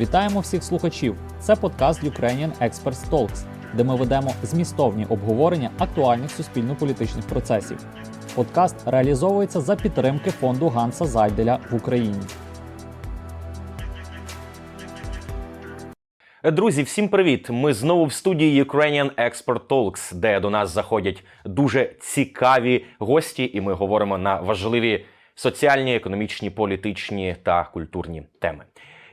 Вітаємо всіх слухачів! Це подкаст Ukrainian Experts Talks, де ми ведемо змістовні обговорення актуальних суспільно-політичних процесів. Подкаст реалізовується за підтримки фонду Ганса Зайделя в Україні. Друзі, всім привіт! Ми знову в студії Ukrainian Expert Talks, де до нас заходять дуже цікаві гості, і ми говоримо на важливі соціальні, економічні, політичні та культурні теми.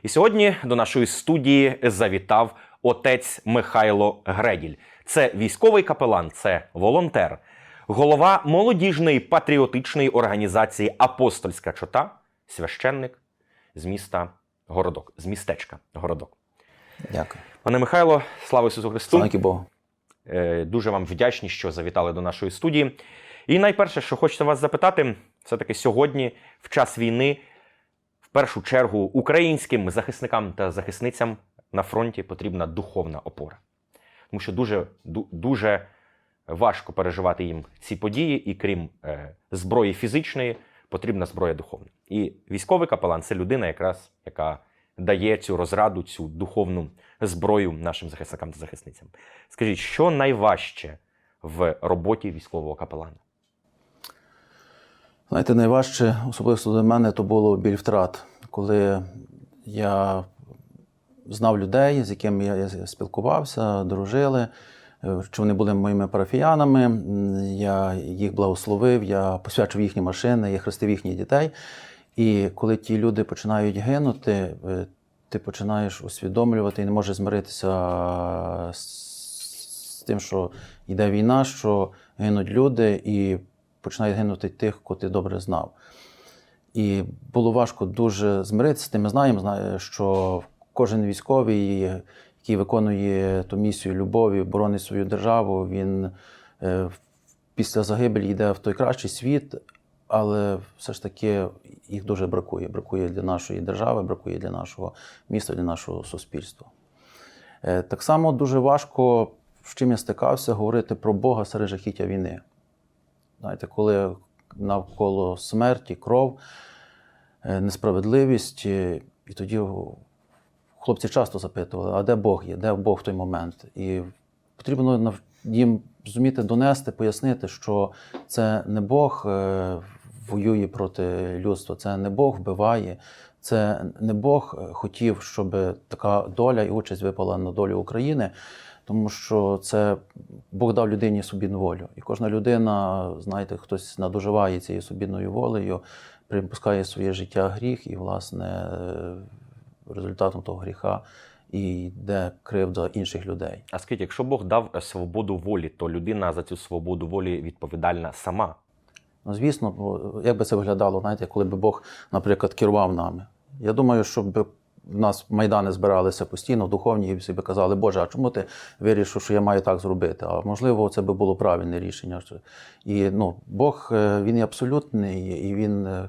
І сьогодні до нашої студії завітав отець Михайло Греділь. Це військовий капелан, це волонтер, голова молодіжної патріотичної організації Апостольська чота, священник з міста Городок, з містечка Городок. Дякую. Пане Михайло, слава Ісусу Христу! Слава Богу. Е, Дуже вам вдячні, що завітали до нашої студії. І найперше, що хочеться вас запитати, все-таки сьогодні, в час війни, першу чергу українським захисникам та захисницям на фронті потрібна духовна опора. Тому що дуже, дуже важко переживати їм ці події, і крім е, зброї фізичної, потрібна зброя духовна. І військовий капелан це людина, якраз, яка дає цю розраду, цю духовну зброю нашим захисникам та захисницям. Скажіть, що найважче в роботі військового капелана? Знаєте, найважче, особисто для мене, то було біль втрат, коли я знав людей, з якими я спілкувався, дружили, е, що вони були моїми парафіянами. Я їх благословив, я посвячив їхні машини, я хрестив їхніх дітей. І коли ті люди починають гинути, е, ти починаєш усвідомлювати і не можеш змиритися з тим, що йде війна, що гинуть люди, і починають гинути тих, кого ти добре знав. І було важко дуже змиритися. Ми знаємо, що кожен військовий, який виконує ту місію любові, боронить свою державу, він е, після загибелі йде в той кращий світ, але все ж таки їх дуже бракує. Бракує для нашої держави, бракує для нашого міста, для нашого суспільства. Е, Так само дуже важко, з чим я стикався, говорити про Бога серед жахіття війни. Знаєте, коли навколо смерті, кров, е, несправедливість, і тоді хлопці часто запитували, а де Бог є, де Бог в той момент? І потрібно їм зуміти донести, пояснити, що це не Бог е, воює проти людства, це не Бог вбиває, це не Бог е, хотів, щоб така доля і участь випала на долю України. Тому що це Бог дав людині собідну волю. І кожна людина, знаєте, хтось надоживає цією собідною волею, припускає своє життя гріх, і, власне, е, результатом того гріха і йде кривда інших людей. А скажіть, якщо Бог дав е, свободу волі, то людина за цю свободу волі відповідальна сама. Ну, звісно, як би це виглядало, знаєте, коли б Бог, наприклад, керував нами. Я думаю, щоб в нас майдани збиралися постійно, духовні, і би казали, Боже, а чому ти вирішив, що я маю так зробити? А можливо, це би було правильне рішення. І ну, Бог е, він абсолютний, і він е,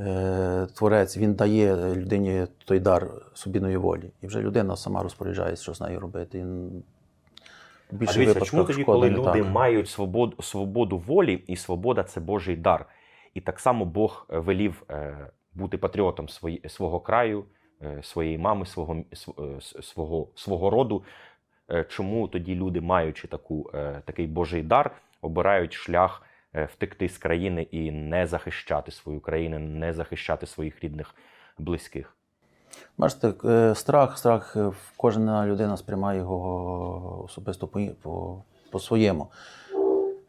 е, творець, він дає людині той дар собіної волі. І вже людина сама розпоряджається, що з нею робити. І в А дивіться, чому тоді, коли люди так. мають свободу, свободу волі, і свобода це Божий дар. І так само Бог велів бути патріотом свої, свого краю, своєї мами, свого, е, свого, свого роду. Е, Чому тоді люди, маючи таку, е, такий Божий дар, обирають шлях е, втекти з країни і не захищати свою країну, не захищати своїх рідних, близьких? Бачите, е, страх, страх, е, кожна людина сприймає його особисто по, по, по-своєму.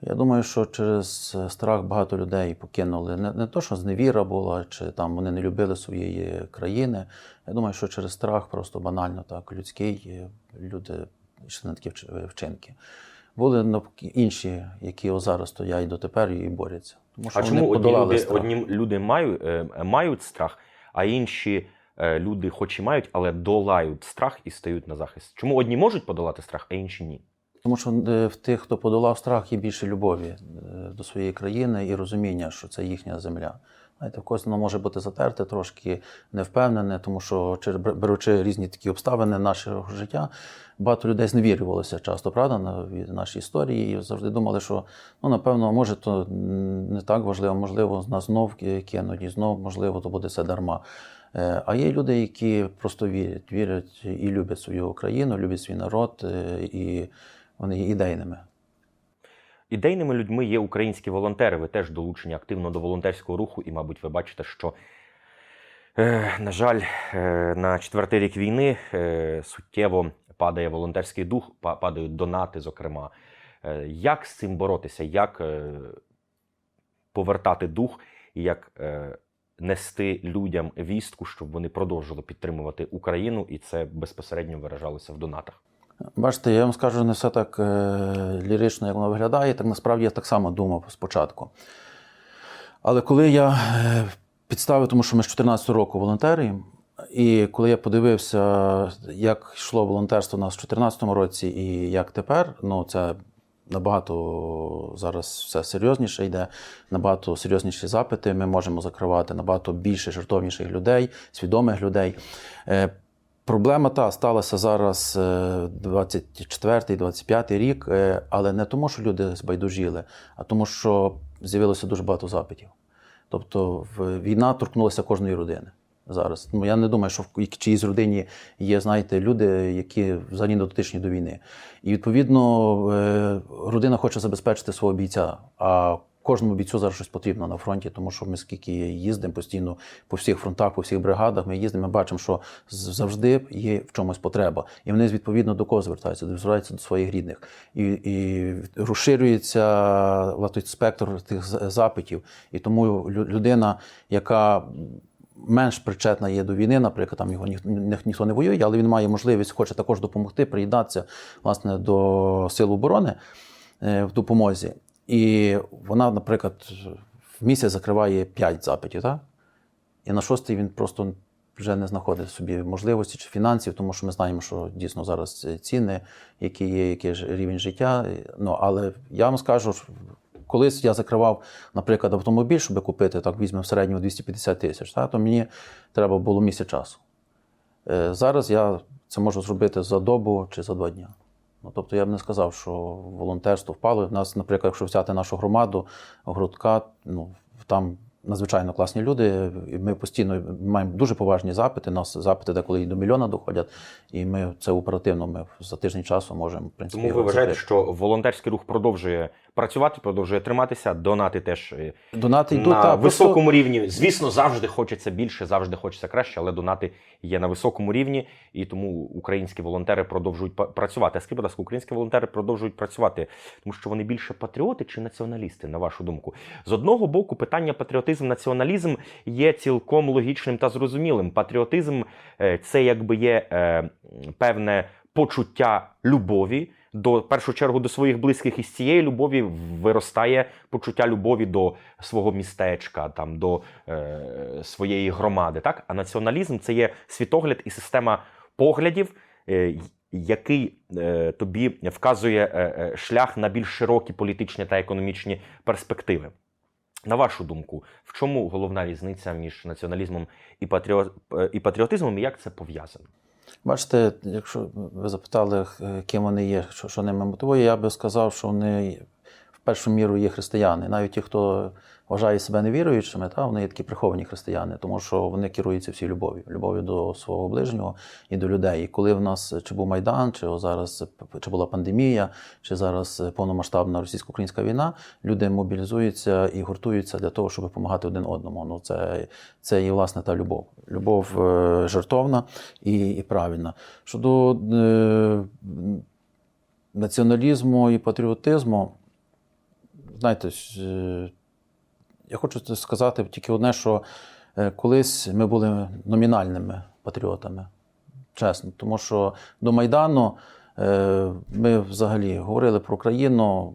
Я думаю, що через е, страх багато людей покинули. Не, не то, що зневіра була, чи там вони не любили своєї країни. Я думаю, що через страх просто банально так, людський, е, люди йшли на такі вчинки. Були інші, які зараз стоять дотепер і борються. Тому що А вони чому одні люди, страх. одні люди мають, е, мають страх, а інші е, люди, хоч і мають, але долають страх і стають на захист? Чому одні можуть подолати страх, а інші ні? Тому що е, в тих, хто подолав страх, є більше любові е, до своєї країни і розуміння, що це їхня земля. Знаєте, в когось воно може бути затерте, трошки невпевнене, тому що беручи різні такі обставини нашого життя, багато людей зневірювалося часто, правда, на нашій історії, і завжди думали, що ну, напевно, може, то не так важливо, можливо, нас знов кинуть, і знов, можливо, то буде все дарма. Е, А є люди, які просто вірять, вірять і люблять свою країну, люблять свій народ, і вони є ідейними. Ідейними людьми є українські волонтери. Ви теж долучені активно до волонтерського руху, і, мабуть, ви бачите, що, е, на жаль, е, на четвертий рік війни е, суттєво падає волонтерський дух, падають донати, зокрема. Е, як з цим боротися? Як е, повертати дух і як е, нести людям вістку, щоб вони продовжили підтримувати Україну, і це безпосередньо виражалося в донатах? Бачите, я вам скажу не все так е, лірично, як воно виглядає, так насправді я так само думав спочатку. Але коли я е, підставив, тому що ми з 14 року волонтери, і коли я подивився, як йшло волонтерство у нас в 2014 році і як тепер, ну це набагато зараз все серйозніше йде, набагато серйозніші запити ми можемо закривати, набагато більше жертовніших людей, свідомих людей. Е, Проблема та сталася зараз 24-25 рік, е, але не тому, що люди збайдужіли, а тому, що з'явилося дуже багато запитів. Тобто війна торкнулася кожної родини зараз. Ну, я не думаю, що в чиїсь родині є, знаєте, люди, які взагалі не дотичні до війни. І відповідно е, родина хоче забезпечити свого бійця. А кожному бійцю зараз щось потрібно на фронті, тому що ми скільки їздимо постійно по всіх фронтах, по всіх бригадах, ми їздимо, ми бачимо, що завжди є в чомусь потреба. І вони відповідно до кого звертаються? Звертаються до своїх рідних. І, і розширюється власне, спектр тих запитів. І тому людина, яка менш причетна є до війни, наприклад, там його ніх, ніх- ніхто не воює, але він має можливість, хоче також допомогти, приєднатися власне до сил оборони е, в допомозі. І вона, наприклад, в місяць закриває 5 запитів, так? І на шостий він просто вже не знаходить собі можливості чи фінансів, тому що ми знаємо, що дійсно зараз ціни, які є, який ж рівень життя. Ну, але я вам скажу, колись я закривав, наприклад, автомобіль, щоб купити, так візьмемо в середньому 250 тисяч, так, то мені треба було місяць часу. Е, Зараз я це можу зробити за добу чи за два дні. Ну, тобто я б не сказав, що волонтерство впало. У нас, наприклад, якщо взяти нашу громаду, Грудка, ну, там надзвичайно класні люди. І ми постійно маємо дуже поважні запити. Нас запити деколи і до мільйона доходять, і ми це оперативно ми за тиждень часу можемо в принципі. Тому ви вважаєте, закрити. що волонтерський рух продовжує працювати, продовжує триматися, донати теж е, донати йдуть на просто- високому рівні. Звісно, завжди хочеться більше, завжди хочеться краще, але донати є на високому рівні, і тому українські волонтери продовжують працювати. А скажіть, будь ласка, українські волонтери продовжують працювати, тому що вони більше патріоти чи націоналісти, на вашу думку? З одного боку, питання патріотизм, націоналізм є цілком логічним та зрозумілим. Патріотизм е, це якби є е, певне почуття любові. До першу чергу до своїх близьких і з цієї любові виростає почуття любові до свого містечка, там до е, своєї громади. Так, а націоналізм це є світогляд і система поглядів, е, який е, тобі вказує е, е, шлях на більш широкі політичні та економічні перспективи. На вашу думку, в чому головна різниця між націоналізмом і, е, і патріотизмом, і як це пов'язано? Бачите, якщо ви запитали, ким вони є, що, що ними мотивує, я би сказав, що вони в першу міру є християни. Навіть ті, хто вважає себе невіруючими, та, вони є такі приховані християни, тому що вони керуються всі любов'ю, любов'ю до свого ближнього і до людей. І коли в нас чи був Майдан, чи зараз чи була пандемія, чи зараз повномасштабна російсько-українська війна, люди мобілізуються і гуртуються для того, щоб допомагати один одному. Ну, це, це є власне та любов. Любов е, жертовна і, і правильна. Щодо е, націоналізму і патріотизму, знаєте, е, я хочу сказати тільки одне, що е, колись ми були номінальними патріотами, чесно. Тому що до Майдану е, ми взагалі говорили про країну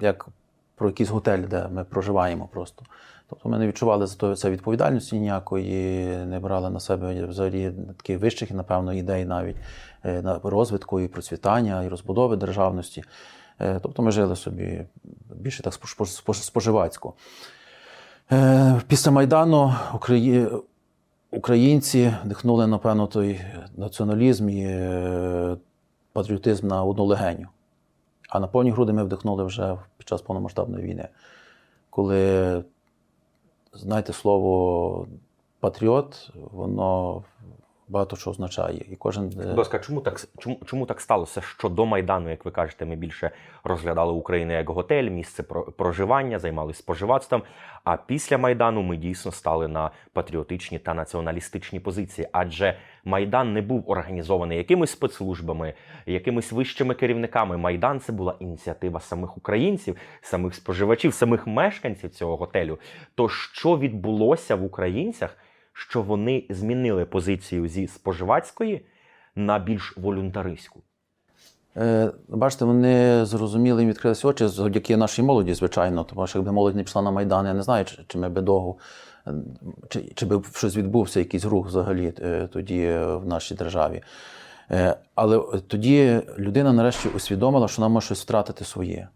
як про якийсь готель, де ми проживаємо просто. Тобто ми не відчували за то це відповідальності ніякої, не брали на себе взагалі таких вищих, напевно, ідей навіть е, розвитку і процвітання, і розбудови державності. Тобто ми жили собі більше так спож- спож- споживацько. Е, Після Майдану українці вдихнули, напевно, той націоналізм і е, патріотизм на одну легеню. А на повні груди ми вдихнули вже під час повномасштабної війни. Коли, знаєте, слово патріот, воно багато що означає. І кожен. е, Будь чому так чому, чому так сталося? Що до майдану, як ви кажете, ми більше розглядали Україну як готель, місце про- проживання, займалися споживацтвом. А після майдану ми дійсно стали на патріотичні та націоналістичні позиції. Адже майдан не був організований якимись спецслужбами, якимись вищими керівниками. Майдан це була ініціатива самих українців, самих споживачів, самих мешканців цього готелю. То що відбулося в українцях? Що вони змінили позицію зі споживацької на більш волюнтаристську. Е, Бачите, вони зрозуміли і відкрилися очі завдяки нашій молоді, звичайно. Тому що якби молодь не пішла на Майдан, я не знаю, чи, чи ми би довго, е, чи, чи би щось відбувся, якийсь рух взагалі е, тоді в нашій державі. Але тоді людина нарешті усвідомила, що вона може щось втратити своє.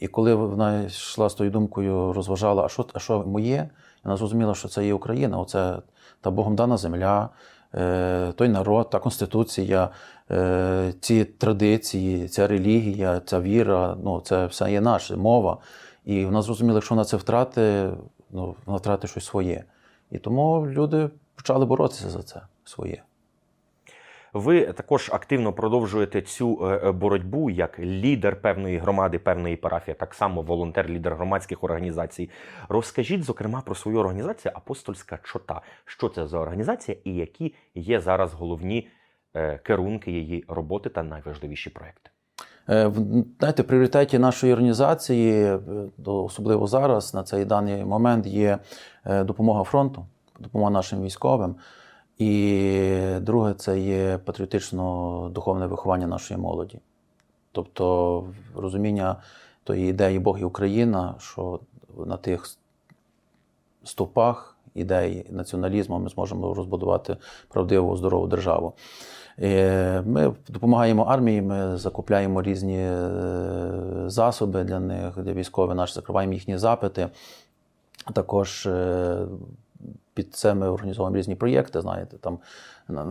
І коли вона йшла з тою думкою, розважала, а що, а що моє, вона зрозуміла, що це є Україна, оце та Богом дана земля, е, той народ, та конституція, е, ці традиції, ця релігія, ця віра, ну це все є наше, мова. І вона зрозуміла, якщо вона це втрати, ну, вона втратить щось своє. І тому люди почали боротися за це своє. Ви також активно продовжуєте цю е, е, боротьбу як лідер певної громади, певної парафії, так само волонтер, лідер громадських організацій. Розкажіть, зокрема, про свою організацію Апостольська чота. Що це за організація і які є зараз головні е, керунки її роботи та найважливіші проекти? Знаєте, пріоритеті нашої організації, особливо зараз, на цей даний момент, є допомога фронту, допомога нашим військовим. І друге, це є патріотично-духовне виховання нашої молоді. Тобто розуміння тої ідеї Бог і Україна, що на тих стовпах ідеї націоналізму ми зможемо розбудувати правдиву, здорову державу. Е, Ми допомагаємо армії, ми закупляємо різні е, засоби для них, для військових наші, закриваємо їхні запити. Також е, під це ми організовуємо різні проєкти. Знаєте, там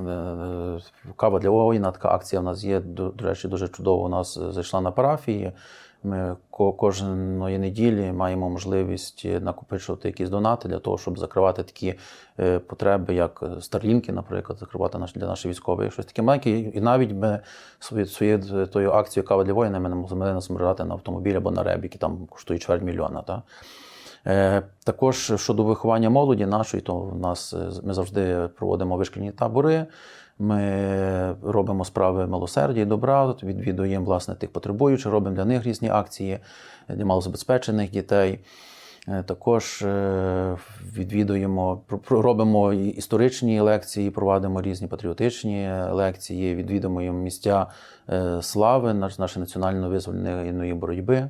е, кава для воїна, така акція в нас є. До, речі, дуже чудово у нас зайшла на парафії. Ми кожної неділі маємо можливість накопичувати якісь донати для того, щоб закривати такі е, потреби, як старлінки, наприклад, закривати для наших військових, щось таке маленьке. І навіть ми своєю тою акцією кава для воїна ми не могли збирати на автомобіль або на реб, які там коштують чверть мільйона. Та? Е, Також щодо виховання молоді нашої, то в нас е, ми завжди проводимо вишкільні табори. Ми робимо справи милосердя і добра, відвідуємо власне тих потребуючих, робимо для них різні акції для малозабезпечених дітей. Е, Також відвідуємо, робимо історичні лекції, провадимо різні патріотичні лекції, відвідуємо місця слави, нашої національно-визвольної боротьби.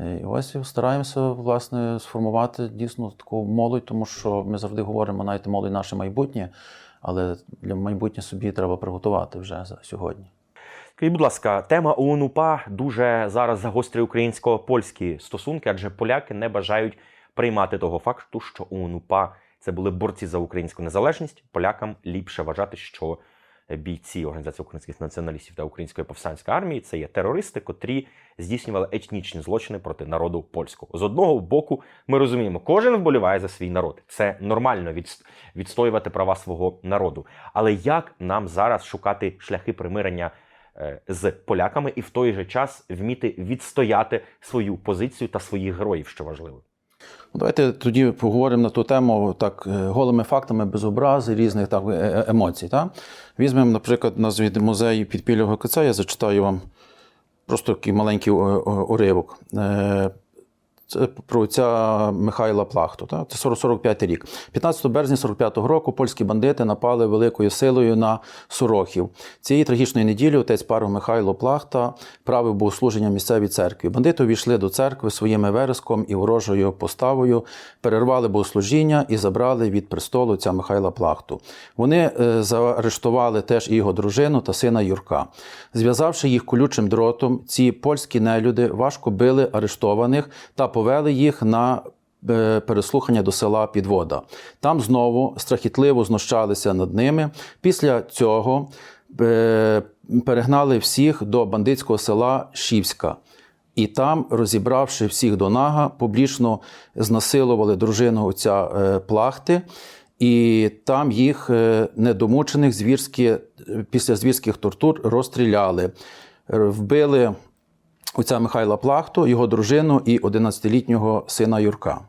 Е, І ось стараємося власне сформувати дійсно таку молодь, тому що ми завжди говоримо, знаєте, молодь наше майбутнє, але для майбутнє собі треба приготувати вже за сьогодні. Скажіть, будь ласка, тема ОУН-УПА дуже зараз загострює українсько-польські стосунки, адже поляки не бажають приймати того факту, що ОУН-УПА це були борці за українську незалежність. Полякам ліпше вважати, що бійці Організації українських націоналістів та Української повстанської армії це є терористи, котрі здійснювали етнічні злочини проти народу польського. З одного боку, ми розуміємо, кожен вболіває за свій народ. Це нормально відстоювати права свого народу. Але як нам зараз шукати шляхи примирення? е, з поляками і в той же час вміти відстояти свою позицію та своїх героїв, що важливо. Ну, Давайте тоді поговоримо на ту тему так е, голими фактами, без образи, різних так, е- е- емоцій. Так? Візьмемо, наприклад, нас від музею підпілля ГКЦ, я зачитаю вам просто такий маленький уривок. Це про отця Михайла Плахту. Так? Це 45 рік. 15 березня 45-го року польські бандити напали великою силою на Сурохів. Цієї трагічної неділі отець пару Михайло Плахта правив богослуження місцевій церкві. Бандити увійшли до церкви своїм вереском і ворожою поставою, перервали богослужіння і забрали від престолу отця Михайла Плахту. Вони е, заарештували теж і його дружину та сина Юрка. Зв'язавши їх колючим дротом, ці польські нелюди важко били арештованих та повели їх на е, переслухання до села Підвода. Там знову страхітливо знущалися над ними. Після цього е, перегнали всіх до бандитського села Шівська. І там, розібравши всіх до нага, публічно знасилували дружину отця е, плахти, і там їх недомучених звірські, після звірських тортур розстріляли. Вбили отця Михайла Плахту, його дружину і 11-літнього сина Юрка.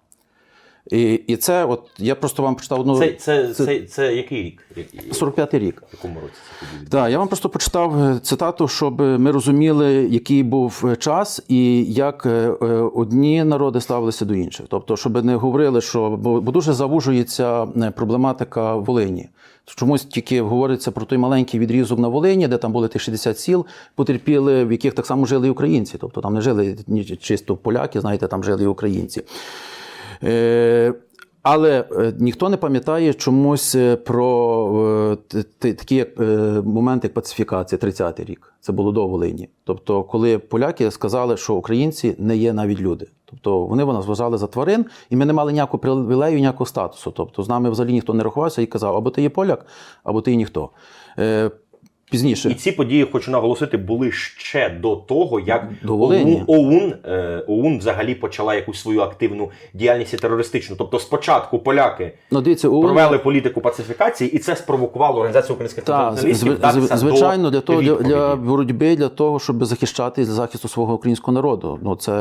І, і це, от я просто вам прочитав одну Це, це, це, це, який рік? Я- 45-й рік. В якому році це? Так, я вам просто почитав е, цитату, щоб ми розуміли, який був е, час і як е, одні народи ставилися до інших. Тобто, щоб не говорили, що бо, бо дуже завужується проблематика Волині. Чомусь тільки говориться про той маленький відрізок на Волині, де там були тих 60 сіл, потерпіли, в яких так само жили і українці. Тобто там не жили чисто поляки, знаєте, там жили і українці. Е, але е, ніхто не пам'ятає чомусь е, про такі моменти, як пацифікація, 30-й рік. Це було до Волині. Тобто, коли поляки сказали, що українці не є навіть люди. Тобто вони нас вважали за тварин, і ми не мали ніякого привілею, ніякого статусу. Тобто, з нами взагалі ніхто не рахувався і казав, або ти є поляк, або ти є ніхто. Пізніше. І ці події, хочу наголосити, були ще до того, як До ОУН, ОУН, е, ОУН взагалі почала якусь свою активну діяльність і терористичну. Тобто спочатку поляки Ну, дивіться, у... провели політику пацифікації, і це спровокувало організацію українських націоналістів зв- звичайно, для того для, для боротьби, для того, щоб захищати для захисту свого українського народу. Ну це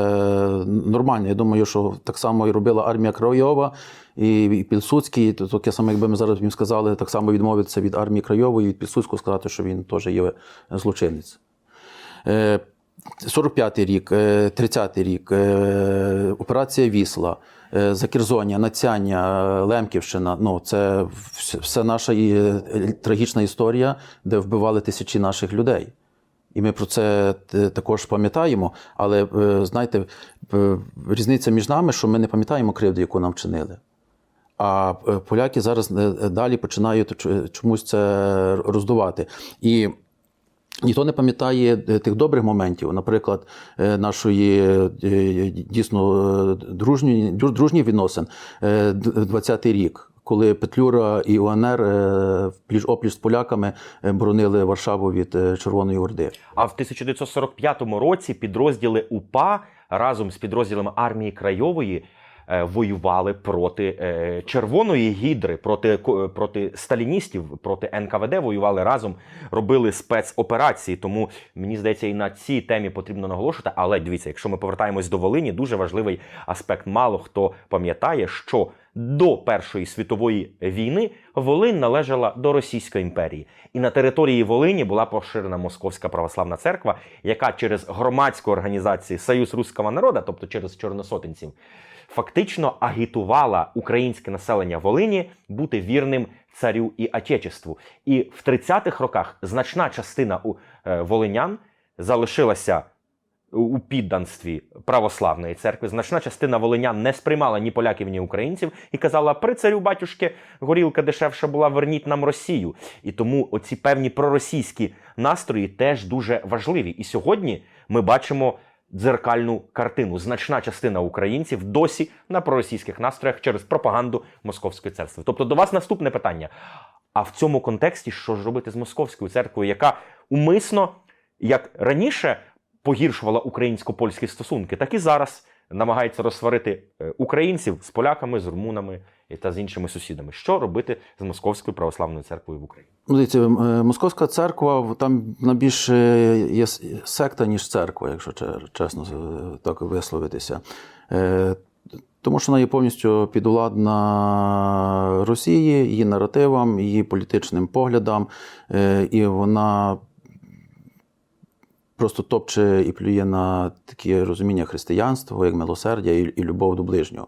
нормально. Я думаю, що так само і робила армія Крайова і, і Пілсудський. То таке саме, якби ми зараз їм сказали, так само відмовитися від армії Крайової, від Пілсудського, сказати, що він теж є злочинець. Е, 45-й рік, е, 30-й рік, е, операція Вісла, Закерзоння, Нацяння, Лемківщина. Ну, це вс- все наша трагічна історія, де вбивали тисячі наших людей. І ми про це також пам'ятаємо. Але знаєте, різниця між нами, що ми не пам'ятаємо кривди, яку нам вчинили. А е, поляки зараз е, далі починають чомусь це роздувати. І Ніхто не пам'ятає е, тих добрих моментів, наприклад, е, нашої е, дійсно е, дружньої дружніх відносин е, 20-й рік, коли Петлюра і УНР е, пліч опліч з поляками е, боронили Варшаву від е, Червоної Орди. А в 1945 році підрозділи УПА разом з підрозділами армії Крайової е, воювали проти е, Червоної гідри, проти, проти сталіністів, проти НКВД воювали разом, робили спецоперації. Тому мені здається, і на цій темі потрібно наголошувати. Але дивіться, якщо ми повертаємось до Волині, дуже важливий аспект. Мало хто пам'ятає, що до Першої світової війни Волинь належала до Російської імперії, і на території Волині була поширена Московська православна церква, яка через громадську організацію Союз Руського народу, тобто через чорносотенців, фактично агітувала українське населення Волині бути вірним царю і отечеству. І в 30-х роках значна частина у е, волинян залишилася у підданстві православної церкви. Значна частина волинян не сприймала ні поляків, ні українців і казала: при царю батюшки горілка дешевша була, верніть нам Росію. І тому оці певні проросійські настрої теж дуже важливі. І сьогодні ми бачимо. Дзеркальну картину. Значна частина українців досі на проросійських настроях через пропаганду московської церкви. Тобто до вас наступне питання. А в цьому контексті що ж робити з московською церквою, яка умисно, як раніше, погіршувала українсько-польські стосунки, так і зараз намагається розсварити е, українців з поляками, з румунами та з іншими сусідами. Що робити з московською православною церквою в Україні? Ну, Дивіться, е, Московська церква там вона більше є секта, ніж церква, якщо чесно так висловитися. Е, Тому що вона є повністю підвладна Росії, її наративам, її політичним поглядам, е, і вона просто топче і плює на таке розуміння християнства, як милосердя і любов до ближнього.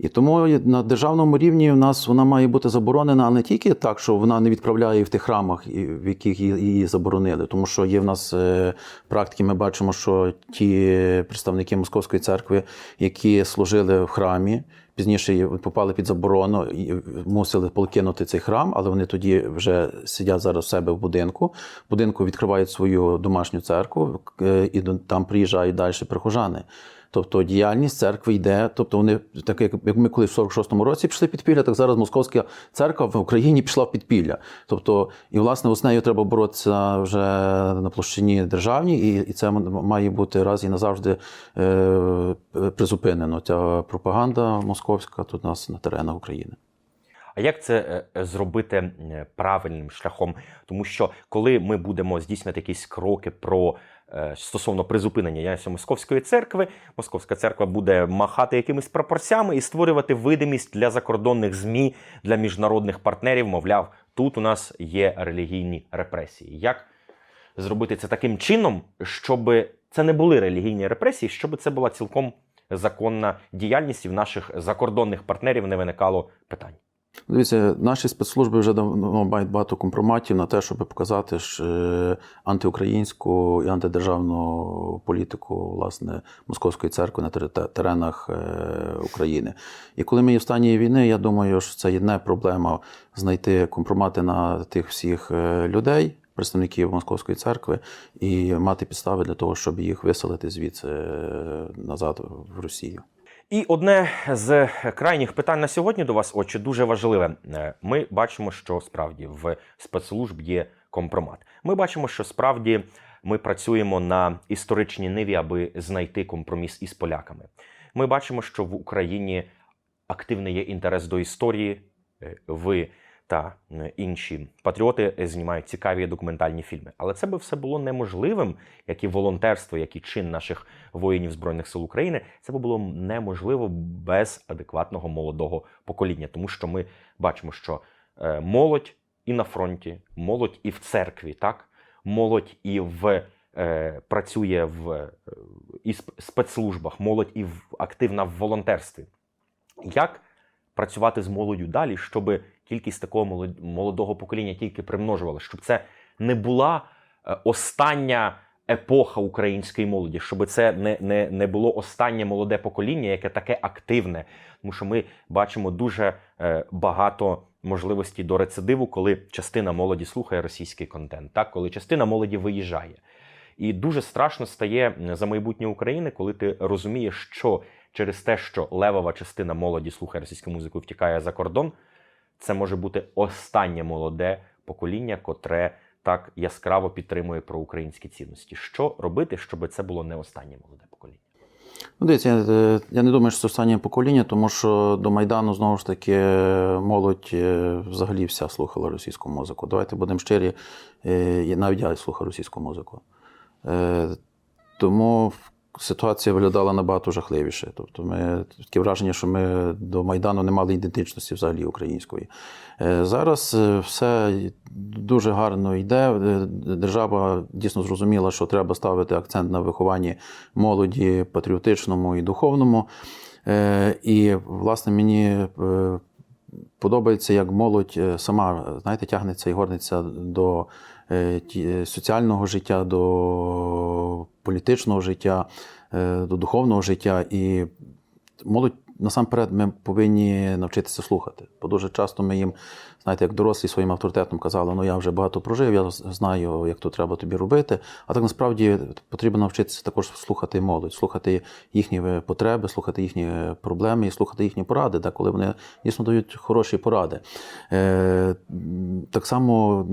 І тому на державному рівні в нас вона має бути заборонена, але не тільки так, що вона не відправляє в тих храмах, в яких її заборонили. Тому що є в нас е, практики, ми бачимо, що ті представники Московської церкви, які служили в храмі, пізніше попали під заборону і мусили покинути цей храм, але вони тоді вже сидять зараз у себе в будинку. В будинку відкривають свою домашню церкву, е, і там приїжджають далі прихожани. Тобто діяльність церкви йде. Тобто вони, так як ми коли в 46-му році пішли підпілля, так зараз Московська церква в Україні пішла в підпілля. Тобто, і власне з нею треба боротися вже на площині державній, і, і це має бути раз і назавжди е, призупинено. Ця пропаганда московська тут у нас на теренах України. А як це е, е, зробити правильним шляхом? Тому що коли ми будемо здійснювати якісь кроки про е, стосовно призупинення діяльності московської церкви, московська церква буде махати якимись прапорцями і створювати видимість для закордонних змі, для міжнародних партнерів. Мовляв, тут у нас є релігійні репресії. Як зробити це таким чином, щоб це не були релігійні репресії, щоб це була цілком законна діяльність і в наших закордонних партнерів не виникало питань? Дивіться, наші спецслужби вже давно мають багато компроматів на те, щоб показати ж е, антиукраїнську і антидержавну політику власне московської церкви на теренах е, України. І коли ми є в стані війни, я думаю, що це є не проблема знайти компромати на тих всіх е, людей. Представників московської церкви і мати підстави для того, щоб їх виселити звідси назад в Росію. І одне з крайніх питань на сьогодні до вас, отче, дуже важливе. Е, Ми бачимо, що справді в спецслужб є компромат. Ми бачимо, що справді ми працюємо на історичній ниві, аби знайти компроміс із поляками. Ми бачимо, що в Україні активний є інтерес до історії. Е, Ви та е, інші патріоти знімають цікаві документальні фільми. Але це би все було неможливим, як і волонтерство, як і чин наших воїнів Збройних сил України. Це би було неможливо без адекватного молодого покоління, тому що ми бачимо, що е, молодь і на фронті, молодь і в церкві, так молодь і в е, працює в е, і спецслужбах, молодь і в активна в волонтерстві. Як працювати з молоддю далі, щоб кількість такого молод- молодого покоління тільки примножувалася, щоб це не була е, остання епоха української молоді, щоб це не, не, не було останнє молоде покоління, яке таке активне. Тому що ми бачимо дуже е, багато можливостей до рецидиву, коли частина молоді слухає російський контент, так коли частина молоді виїжджає. І дуже страшно стає за майбутнє України, коли ти розумієш, що через те, що левова частина молоді слухає російську музику і втікає за кордон, це може бути останнє молоде покоління, котре так яскраво підтримує проукраїнські цінності. Що робити, щоб це було не останнє молоде покоління? Ну, дивіться, я, е, я не думаю, що це останнє покоління, тому що до Майдану знову ж таки молодь е, взагалі вся слухала російську музику. Давайте будемо щирі, е, навіть я слухав російську музику. Е, Тому ситуація виглядала набагато жахливіше. Тобто, ми таке враження, що ми до Майдану не мали ідентичності взагалі української. Е, Зараз е, все дуже гарно йде. Е, Держава дійсно зрозуміла, що треба ставити акцент на вихованні молоді патріотичному і духовному. І, власне, мені подобається, як молодь сама знаєте, тягнеться і горниться до соціального життя, до політичного життя, е, до духовного життя. І молодь насамперед ми повинні навчитися слухати. Бо дуже часто ми їм, знаєте, як дорослі своїм авторитетом казали, ну я вже багато прожив, я знаю, як то треба тобі робити. А так насправді потрібно навчитися також слухати молодь, слухати їхні потреби, слухати їхні проблеми і слухати їхні поради, де коли вони дійсно дають хороші поради. Е, так само.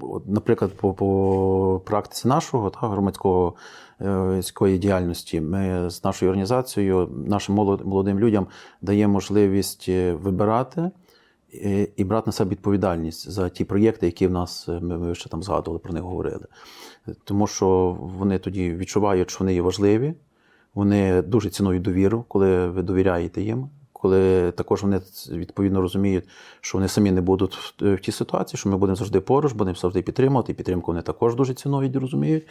От, Наприклад, по, по практиці нашого та, громадського е, громадської діяльності ми з нашою організацією, нашим молодим людям даємо можливість е, вибирати е, і брати на себе відповідальність за ті проєкти, які в нас е, ми ще там згадували, про них говорили. Тому що вони тоді відчувають, що вони є важливі, вони дуже цінують довіру, коли ви довіряєте їм. Коли також вони відповідно розуміють, що вони самі не будуть в, в тій ситуації, що ми будемо завжди поруч, будемо завжди підтримувати, і підтримку вони також дуже цінують і розуміють.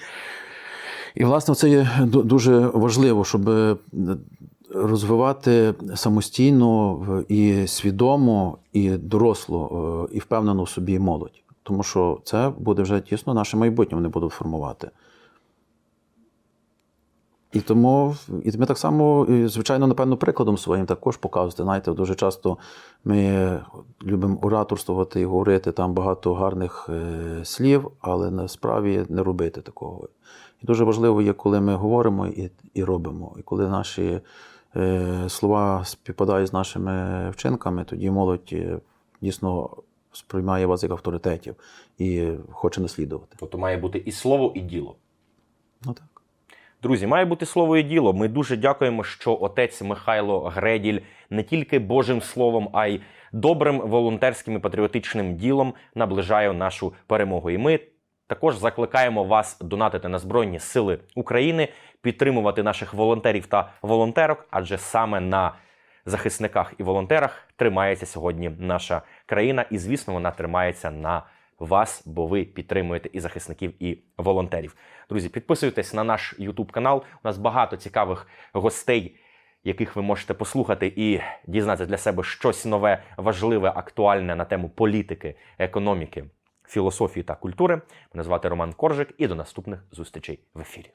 І, власне, це є дуже важливо, щоб е, розвивати самостійно і свідомо, і дорослу, е, і впевнену в собі молодь. Тому що це буде вже тісно наше майбутнє, вони будуть формувати. І тому і ми так само, звичайно, напевно, прикладом своїм також показувати. Знаєте, дуже часто ми любимо ораторствувати і говорити там багато гарних е, слів, але насправді не робити такого. І дуже важливо є, коли ми говоримо і, і робимо. І коли наші е, слова співпадають з нашими вчинками, тоді молодь е, дійсно сприймає вас як авторитетів і хоче наслідувати. Тобто має бути і слово, і діло. Ну так. Друзі, має бути слово і діло. Ми дуже дякуємо, що отець Михайло Греділь не тільки Божим словом, а й добрим волонтерським і патріотичним ділом наближає нашу перемогу. І ми також закликаємо вас донатити на Збройні Сили України, підтримувати наших волонтерів та волонтерок, адже саме на захисниках і волонтерах тримається сьогодні наша країна, і звісно, вона тримається на вас, бо ви підтримуєте і захисників, і волонтерів. Друзі, підписуйтесь на наш YouTube канал. У нас багато цікавих гостей, яких ви можете послухати і дізнатися для себе щось нове, важливе, актуальне на тему політики, економіки, філософії та культури. Мене звати Роман Коржик, і до наступних зустрічей в ефірі.